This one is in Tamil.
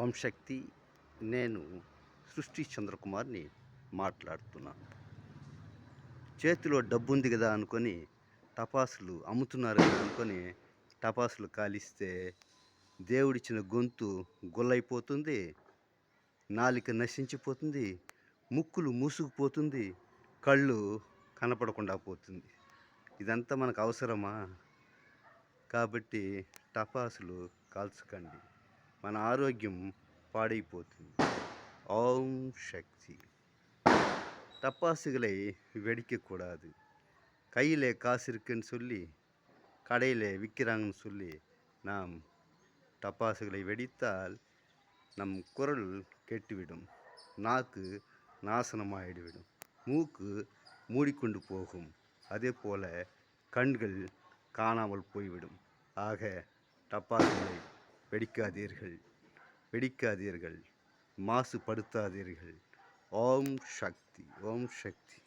ఓం శక్తి నేను సృష్టి చంద్రకుమార్ని మాట్లాడుతున్నాను చేతిలో డబ్బు ఉంది కదా అనుకొని టపాసులు అమ్ముతున్నారు కదా అనుకొని టపాసులు కాలిస్తే దేవుడిచ్చిన గొంతు గొల్లైపోతుంది నాలిక నశించిపోతుంది ముక్కులు మూసుకుపోతుంది కళ్ళు కనపడకుండా పోతుంది. ఇదంతా మనకు అవసరమా? కాబట్టి టపాసులు కాల్చకండి. మన ఆరోగ్యం పాడైపోతుంది ఓం சக்தி. டப்பாசுகளை வெடிக்கக்கூடாது கையில் காசு இருக்குன்னு சொல்லி கடையில் விற்கிறாங்கன்னு சொல்லி நாம் டப்பாசுகளை வெடித்தால் நம் குரல் கெட்டுவிடும். நாக்கு நாசனமாகிடுவிடும் மூக்கு மூடிக்கொண்டு போகும். அதே போல் கண்கள் காணாமல் போய்விடும். ஆக டப்பாசுகளை வெடிக்காதீர்கள். வெடிக்காதீர்கள். மாசுபடுத்தாதீர்கள். ஓம் சக்தி ஓம் சக்தி.